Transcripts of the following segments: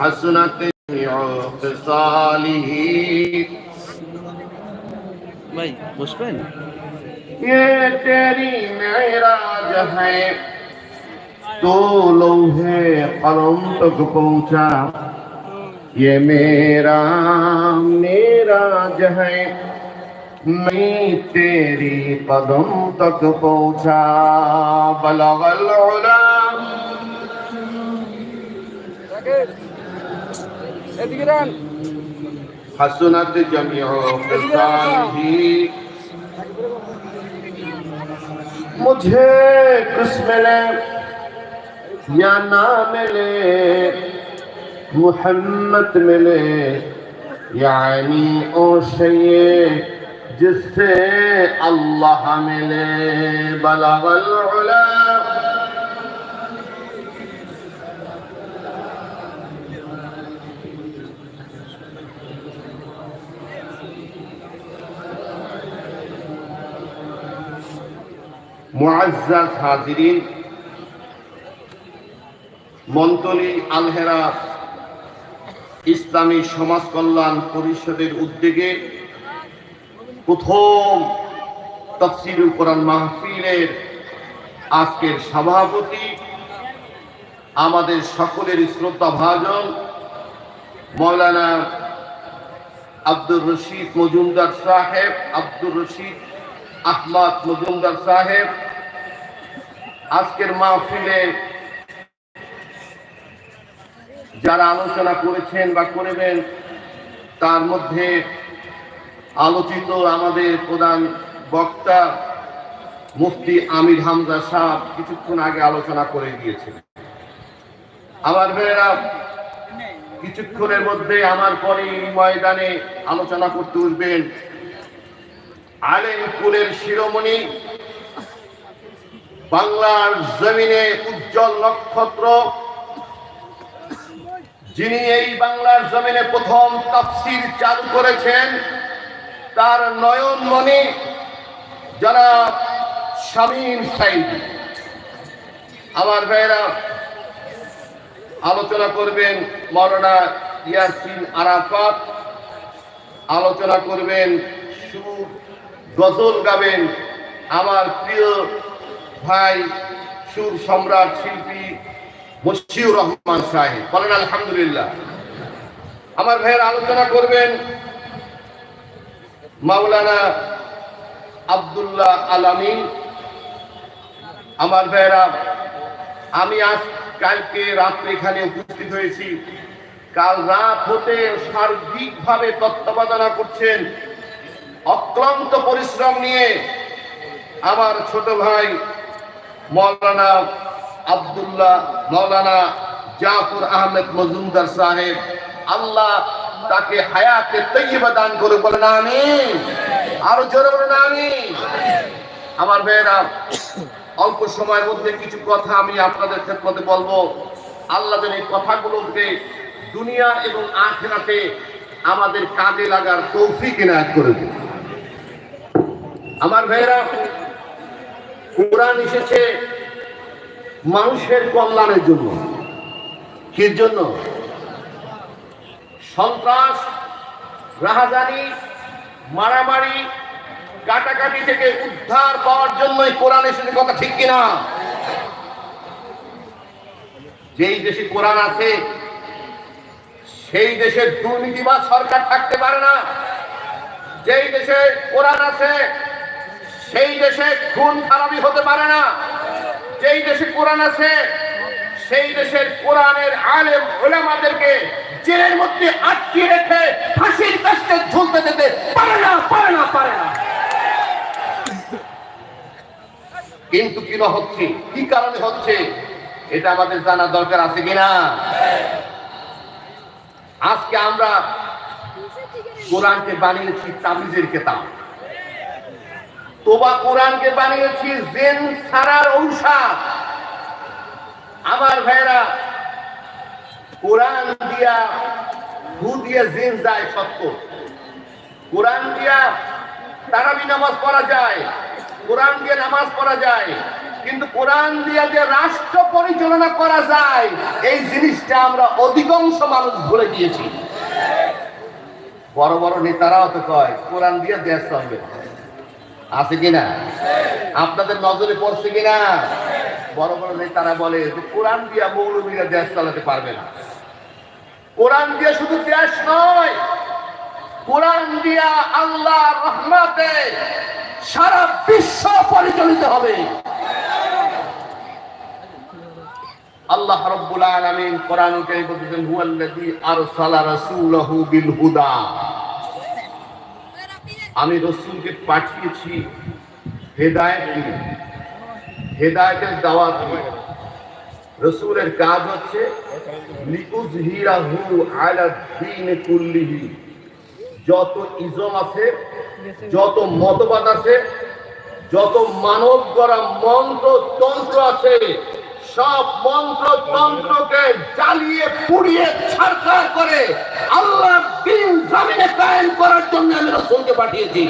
حسنت خصاله भाई पुष्पेन ये तेरी मेराज है। तो लोहे कलम तक पहुँचा। ये मेरा मेराज है। मैं तेरी कदम तक पहुँचा। बलवल उला हसनत जमियो खिसालिही मुझे कुछ मिले या ना मिले मोहम्मद मिले यानी ओ शये जिससे अल्लाह मिले बलगल उला মুআজ্জাজ হাজিরিন মন্তলি আলহেরা ইসলামী সমাজ কল্যাণ পরিষদের উদ্যোগে প্রথম তফসিরুল কোরআন মাহফিলের আজকের সভাপতি, আমাদের সকলের শ্রদ্ধা ভাজন, মৌলানা আব্দুর রশিদ মজুমদার সাহেব, আব্দুর রশিদ আহমদ মজুমদার সাহেব আজকের মাহফিলে যারা আলোচনা করেছেন বা করবেন, তার মধ্যে আলোচিত আমাদের প্রধান বক্তা মুফতি আমির হামজা সাহ কিছুক্ষণ আগে আলোচনা করে গিয়েছেন আমার ভাইয়েরা, কিছুক্ষণের মধ্যে আমার পরে ময়দানে আলোচনা করতে উঠবেন। আলেম কুলের শিরোমণি বাংলার জমিনে উজ্জ্বল নক্ষত্র। যিনি এই বাংলার জমিনে প্রথম তাফসির চালু করেছেন, তার নয়ন মনে যারা শামীম সাইদ আমার ভাইয়েরা, আলোচনা করবেন মরনা ইয়াসিন আরাফাত, আলোচনা করবেন সুর গজল গাবেন আমার প্রিয় ভাই, সুর সম্রাট শিল্পী মশিউর রহমান সাহেব। বলেন, আলহামদুলিল্লাহ। আমার ভাইয়ের আলোচনা করবেন মাওলানা আব্দুল্লাহ আলামিন আমার ভাইয়েরা, আমি আজ কালকে রাত্রে এখানে উপস্থিত হয়েছি। কাল রাত হতে সার্বিকভাবে তত্ত্বাবধানা করছেন অক্লান্ত পরিশ্রম নিয়ে আমার ছোট ভাই মৌলানা আব্দুল্লাহ মৌলানা জাফর আহমেদ মজুমদার সাহেব, আল্লাহ তাকে হায়াতে তৈবা দান করে বলেন আমি আরও জোরে বলেন আমি আমার ভাইয়েরা, অল্প সময়ের মধ্যে কিছু কথা আমি আপনাদের ক্ষেত্রে বলব। আল্লাহ এই কথাগুলোকে দুনিয়া এবং আখেরাতে আমাদের কাজে লাগার তৌফিক এনায়ত করে দিন। আমার ভাইয়েরা কোরআন এসেছে মানুষের কল্যাণের জন্য। কির জন্য? সন্ত্রাস, রাহাজানি, মারামারি, কাটাকাটি থেকে উদ্ধার পাওয়ার জন্যই কোরআন এসেছে কথা ঠিক কিনা? যেই দেশে কোরআন আছে, সেই দেশের দুর্নীতিবাদ সরকার থাকতে পারে না। যেই দেশে কোরআন আছে সেই দেশে খুন খারাপি হতে পারে না। যেই দেশে কোরআন আছে, সেই দেশের কোরআনের আলেম ওলামাদেরকে জেলের মধ্যে আটকে রেখে ফাঁসির কাছে ঝুলতে দিতে পারে না পারে না পারে না। কিন্তু কি না হচ্ছে? কি কারণে হচ্ছে? এটা আমাদের জানার দরকার আছে কিনা? আজকে আমরা কোরআনকে বানিয়েছি তাবিজের কেতাব। তোবা কোরআনকে বানিয়েছি জেন সারার ঔষধ। আমার ভাইরা কোরআন দিয়া ভূ দিয়া জেন যায় সত্য। কোরআন দিয়া তারাবি নামাজ পড়া যায়, কোরআন দিয়ে নামাজ পড়া যায়, কিন্তু কোরআন দিয়ে যে রাষ্ট্র পরিচালনা করা যায়, এই জিনিসটা আমরা অধিকাংশ মানুষ ভুলে গিয়েছি। বড় বড় নেতারাও তো কয়, কোরআন দিয়ে দেশ চলবে আছে কিনা? আপনাদের নজরে পড়ছে কিনা? বড় বড় নেতারা বলে যে কোরআন দিয়া মৌলবীরা দেশ চালাতে পারবে না। কোরআন দিয়ে শুধু দেশ নয়, কোরআন দিয়া আল্লাহ রহমাতে সারা বিশ্ব পরিচালিত হবে। আল্লাহ রাব্বুল আলামিন কোরআন কারীম বলতেছেন, হুয়াল্লাযী আরসালা রাসূলাহু বিল হুদা। আমি রসুলকে পাঠিয়েছি হেদায়েত দিয়ে হেদায়েতের দাওয়াত রসুলের কাজ হচ্ছে যত ইজম আছে, যত মতবাদ আছে, যত মানব গড়া মন্ত্র তন্ত্র আছে সব মন্ত্র তন্ত্রকে জ্বালিয়ে, পুড়িয়ে ছাড়খার করে আল্লাহ দিন জামিনে কায়েম করার জন্য আমি রসুলকে পাঠিয়েছি।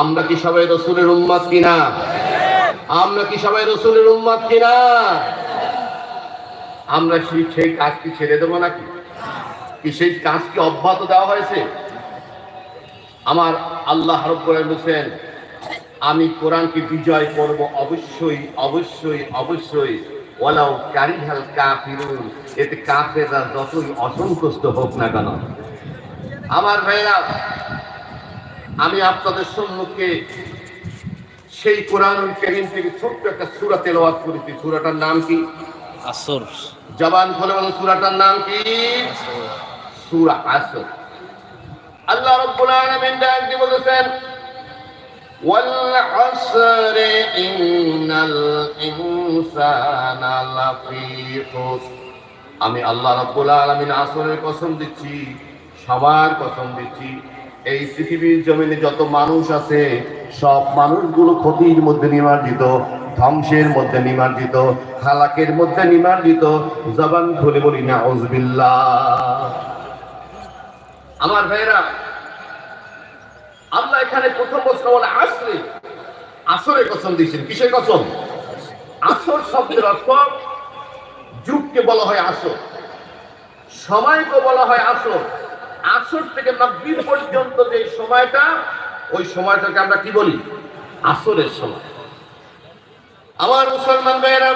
আমরা কি সবাই রসুলের উম্মাদ কিনা? আমরা কি সবাই রসুলের উম্মাদ কিনা? আমরা সেই সেই কাজ কি ছেড়ে দেবো নাকি? কি সেই কাজ কি অব্যাহত দেওয়া হয়েছে? আমার আল্লাহ রব্বুল হোসেন আমি কোরআনকে বিজয় করব অবশ্যই অবশ্যই অবশ্যই। ওলাও কারিহাল কাফিরুন এতে কাফেররা যতই অসন্তুষ্ট হোক না কেন। আমার ভাইরা আমি আপনাদের সম্মুখে সেই কোরআন কেরিম থেকে ছোট্ট একটা সুরা তেলাওয়াত করেছি। সুরাটার নাম কি? আসর। জবান খুলে বলুন সুরাটার নাম কি? সুরা আসর। আল্লাহ রাব্বুল আলামিন ডাক দিয়ে বলেছেন ইন্নাল ইনসানা লাফি খুসর আমি আল্লাহ রাব্বুল আলামিন আসরের কসম দিচ্ছি, সবার কসম দিচ্ছি, এই পৃথিবীর জমিনে যত মানুষ আছে, সব মানুষগুলো ক্ষতির মধ্যে নিমার্জিত, ধ্বংসের মধ্যে নিমার্জিত হালাকের মধ্যে নিমার্জিত, জবান খুলে বলি না আমার ভাইরা আল্লাহ এখানে প্রথম প্রশ্ন বলে, আসলে আসরে কসম দিয়েছেন, কিসের কসম? আসর শব্দের অর্থ যুগকে বলা হয় আসর, সময়কে বলা হয় আসর। আসর থেকে মাগরিব পর্যন্ত যে সময়টা, ওই সময়টাকে আমরা কি বলি? আসরের সময়। আমার মুসলমান ভাইয়েরা,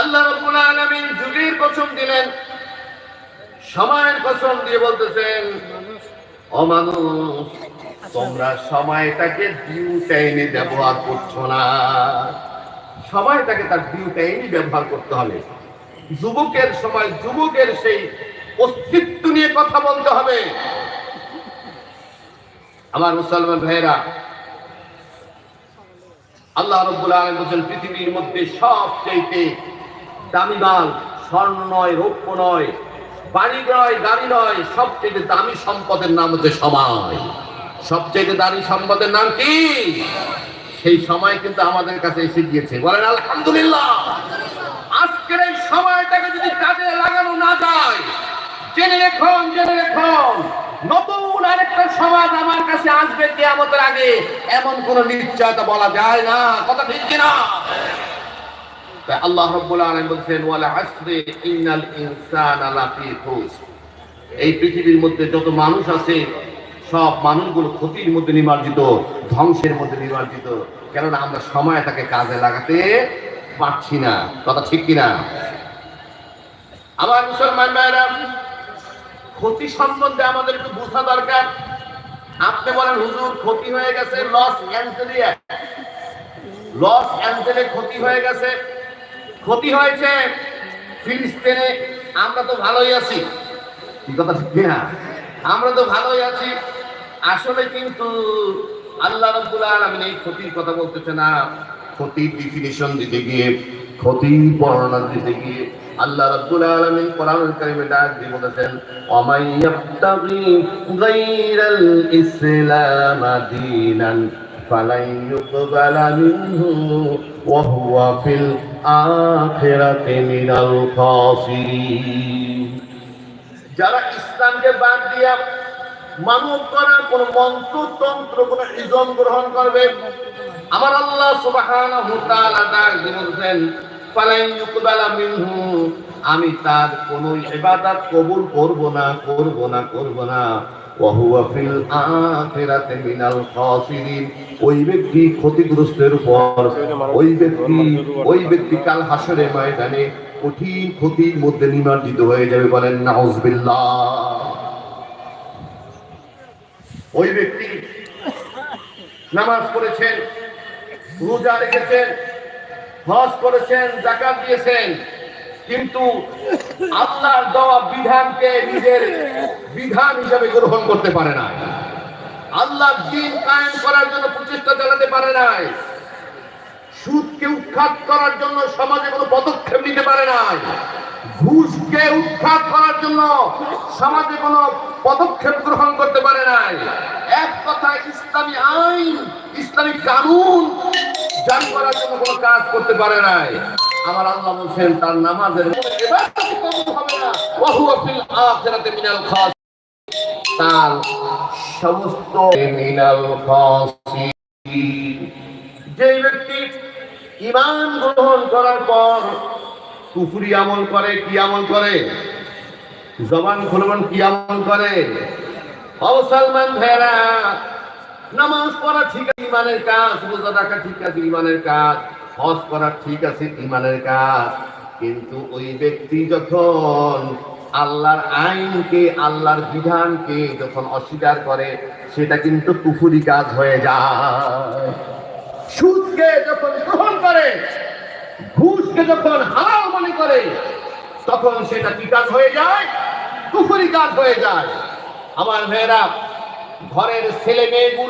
আল্লাহ রাব্বুল আলামিন যুগের কসম দিলেন, সময়ের কসম দিয়ে বলতেছেন ও মানুষ, তোমরা সময়টাকে ডিউ টাইমে ব্যবহার করছ না। সময়টাকে তার ডিউ টাইমে ব্যবহার করতে হবে। যুবকের সময় যুবকের সেই অস্তিত্ব নিয়ে কথা বলতে হবে। আমার মুসলমান ভাইয়েরা, আল্লাহ রব্বুল আলামিন বলেন পৃথিবীর মধ্যে সবচেয়ে দামি মাল স্বর্ণ নয়, রৌপ্য নয় বাড়ি নয়, গাড়ি নয়, সবচেয়ে দামি সম্পদের নাম হচ্ছে সময়। সবচেয়ে দামি সম্পদের নাম কি? সেই সময় কিন্তু আমাদের কাছে এসে গিয়েছে। বলেন, আলহামদুলিল্লাহ। আজকের এই সময়টাকে যদি কাজে লাগানো না যায়, জেনে রেখুন জেনে রেখুন, নতুন আরেকটা সমাজ আমার কাছে আসবে কিয়ামতের আগে। এমন কোন নিশ্চয়তা বলা যায় না। কথা ঠিক কিনা? তাই আল্লাহ রাব্বুল আলামিন বলছেন, ওয়ালা আসরি ইন্নাল ইনসানা এই পৃথিবীর মধ্যে যত মানুষ আছে, সব মানুষগুলো ক্ষতির মধ্যে নিমার্জিত, ধ্বংসের মধ্যে নিমার্জিত। কেননা আমরা সময়টাকে কাজে লাগাতে পারছি না। কথা ঠিক কিনা? আমার মুসলমান ভাইরা, ক্ষতি সম্বন্ধে আমাদের একটু বোঝা দরকার। আপনি বলেন, হুজুর, ক্ষতি হয়ে গেছে লস অ্যাঞ্জেলিয়া লস অ্যাঞ্জেলে ক্ষতি হয়ে গেছে। ক্ষতি হয়েছে ফিলিস্তিনে আমরা তো ভালোই আছি। কথা না? আমরা তো ভালোই আছি। আসলে কিন্তু আল্লাহ রাব্বুল আলামিন এই ক্ষতির কথা বলতেছে না। ক্ষতির ডিফিনিশন দিতে গিয়ে ক্ষতির বর্ণনা দিতে গিয়ে আল্লাহ রাব্বুল আলামিন কোরআনুল কারীমে ডাক দিয়ে বলেছেন ওয়ামাই ইয়াবতাগি গায়রাল ইসলাম দীনান। ইউকবালা মিনহু ওয়া হুয়া ফিল আখিরাতি মিনাল খাসিরিন যারা ইসলামকে বাদ দিয়া মানব কোন কোন ইজম গ্রহণ করবে, আমার আল্লাহ সুবহানাহু তাআলা ডাক ইউকবালা মিনহু আমি তার কোন ইবাদত কবুল করব না করব না করব না। ওই ব্যক্তি ক্ষতিগ্রস্তের ওই ব্যক্তি ওই ব্যক্তি কাল হাসরের ময়দানে কঠিন ক্ষতির মধ্যে হয়ে যাবে বলেন, নাউজুবিল্লাহ। ওই ব্যক্তি নামাজ পড়েছেন, রোজা রেখেছেন, হজ করেছেন জাকাত দিয়েছেন, কিন্তু আল্লাহর দেওয়া বিধানকে নিজের বিধান হিসাবে গ্রহণ করতে পারে না। আল্লাহর দিন কায়েম করার জন্য প্রচেষ্টা চালাতে পারে নাই। সুদকে উৎখাত করার জন্য সমাজে কোনো পদক্ষেপ নিতে পারে নাই। ঘুষকে উৎখাত করার জন্য সমাজে কোনো পদক্ষেপ গ্রহণ করতে পারে নাই। এক কথা ইসলামী আইন, ইসলামী কানুন জারি করার জন্য কোনো কাজ করতে পারে নাই। আমার আল্লাহ বলছেন, তার নামাজের তার সমস্ত যে ব্যক্তি ইমান গ্রহণ করার পর কুফরি আমল করে, কি আমল করে? জবান খুলবান, কি আমল করে? অবসলমান ভেরা নামাজ পড়া ঠিক আছে ইমানের কাজ, রোজা রাখা ঠিক আছে ইমানের কাজ, হজ করা ঠিক আছে ইমানের কাজ। কিন্তু ওই ব্যক্তি যখন আল্লাহর আইনকে, আল্লাহর বিধানকে যখন অস্বীকার করে, সেটা কিন্তু কুফুরি কাজ হয়ে যায়। সুদকে যখন গ্রহণ করে, ঘুষকে যখন হারাম মনে করে, তখন সেটা কি কাজ হয়ে যায়? কুফুরি কাজ হয়ে যায়। আমার মেয়েরা, ঘরের ছেলে মেয়েগুলো